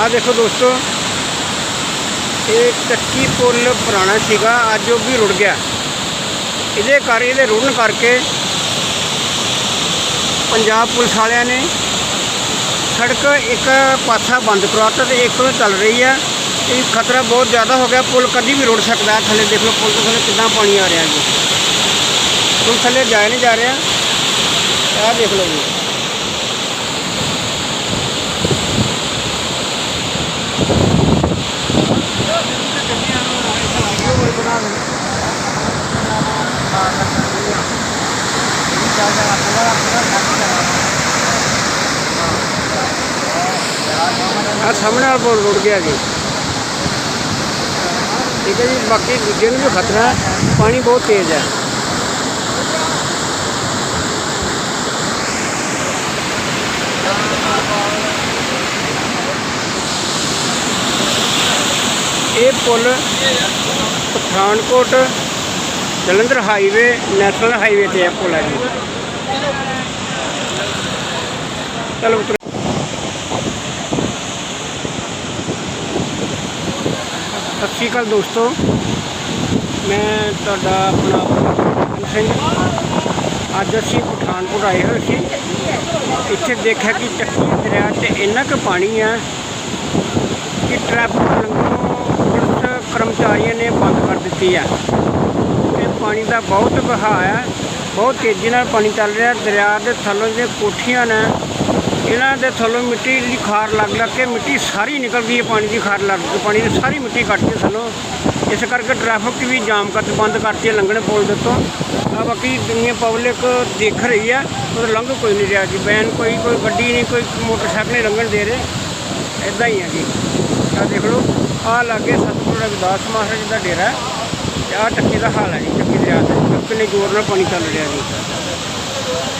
ਆ ਦੇਖੋ ਦੋਸਤੋ, ਇਹ ਚੱਕੀ ਪੁੱਲ ਪੁਰਾਣਾ ਸੀਗਾ, ਅੱਜ ਉਹ ਵੀ ਰੁੜ ਗਿਆ। ਇਹਦੇ ਕਰ, ਇਹਦੇ ਰੁੜਨ ਕਰਕੇ ਪੰਜਾਬ ਪੁਲਿਸ ਵਾਲਿਆਂ ਨੇ ਸੜਕ ਇੱਕ ਪਾਸਾ ਬੰਦ ਕਰਵਾਤਾ ਤੇ ਇੱਕ ਉਹ ਚੱਲ ਰਹੀ ਆ। ਇਹ ਖਤਰਾ ਬਹੁਤ ਜ਼ਿਆਦਾ ਹੋ ਗਿਆ, ਪੁਲ ਕਦੀ ਵੀ ਰੁੜ ਸਕਦਾ ਹੈ। ਥੱਲੇ ਦੇਖ ਲਓ ਪੁਲ ਤੋਂ ਥੱਲੇ ਕਿੰਨਾ ਪਾਣੀ ਆ ਰਿਹਾ ਜੀ। ਪੁਲ ਥੱਲੇ ਜਾ ਨਹੀਂ ਜਾ ਰਿਹਾ। ਆਹ ਦੇਖ ਲਓ ਜੀ। ਆ ਸਾਹਮਣੇ ਵਾਲਾ ਪੁਲ ਰੁੜ ਗਿਆ ਜੀ। ਠੀਕ ਹੈ ਜੀ, ਬਾਕੀ ਦੂਜੇ ਨੂੰ ਵੀ ਖਤਰਾ ਹੈ, ਪਾਣੀ ਬਹੁਤ ਤੇਜ਼ ਹੈ। ਇਹ ਪੁਲ Pathankot Jalandhar highway, national highway ਤੇ ਇਹ ਪੁਲ ਹੈ ਜੀ। ਚਲੋ ਉਤਰੋ ਸਤਿ ਸ਼੍ਰੀ ਅਕਾਲ ਦੋਸਤੋ। ਮੈਂ ਤੁਹਾਡਾ ਆਪਣਾ ਸਿੰਘ। ਅੱਜ ਅਸੀਂ ਪਠਾਨਕੋਟ ਆਏ ਹੋਏ ਸੀ। ਇੱਥੇ ਦੇਖਿਆ ਕਿ ਚੱਕੀ ਦਰਿਆ 'ਚ ਇੰਨਾ ਕੁ ਪਾਣੀ ਹੈ ਕਿ ਟ੍ਰੈਫਿਕ ਲੰਘਣੋਂ ਪੁਲਿਸ ਕਰਮਚਾਰੀਆਂ ਨੇ ਬੰਦ ਕਰ ਦਿੱਤੀ ਹੈ ਤੇ ਪਾਣੀ ਦਾ ਬਹੁਤ ਵਹਾਅ ਹੈ ਬਹੁਤ ਤੇਜ਼ੀ ਨਾਲ ਪਾਣੀ ਚੱਲ ਰਿਹਾ। ਦਰਿਆ ਦੇ ਥੱਲੋਂ ਜਿਹੜੀਆਂ ਕੋਠੀਆਂ ਨੇ, ਇਹਨਾਂ ਦੇ ਥੱਲੋਂ ਮਿੱਟੀ ਦੀ ਖਾਰ ਲੱਗ ਲੱਗ ਕੇ ਮਿੱਟੀ ਸਾਰੀ ਨਿਕਲ ਗਈ ਹੈ, ਪਾਣੀ ਦੀ ਖਾਰ ਲੱਗ ਕੇ ਪਾਣੀ ਦੀ ਸਾਰੀ ਮਿੱਟੀ ਕੱਟ ਕੇ ਥੱਲੋਂ। ਇਸ ਕਰਕੇ ਟ੍ਰੈਫਿਕ ਵੀ ਜਾਮ ਕਰ ਬੰਦ ਕਰਤੀ ਹੈ ਲੰਘਣੇ ਪੁਲ ਦੇ ਤੋਂ ਆ ਬਾਕੀ ਦੁਨੀਆ ਪਬਲਿਕ ਦੇਖ ਰਹੀ ਹੈ ਉਹ ਲੰਘ ਕੋਈ ਨਹੀਂ ਰਿਹਾ ਜੀ। ਵੈਨ ਕੋਈ ਕੋਈ ਗੱਡੀ ਨਹੀਂ, ਕੋਈ ਮੋਟਰਸਾਈਕਲ ਨਹੀਂ ਲੰਘਣ ਦੇ ਰਹੇ। ਇਦਾਂ ਹੀ ਹੈ ਜੀ। ਆ ਦੇਖ ਲਓ ਆ ਲਾਗੇ ਸਤਿਗੁਰੂ ਰਵਿਦਾਸ ਮਹਾਰਾਜ ਦਾ ਡੇਰਾ ਹੈ। ਆ ਚੱਕੀ ਦਾ ਹਾਲ ਹੈ ਜੀ ਚੱਕੀ ਦਰਿਆ ਦਾ। ਕਿੰਨੇ ਜ਼ੋਰ ਨਾਲ ਪਾਣੀ ਚੱਲ ਰਿਹਾ ਸੀ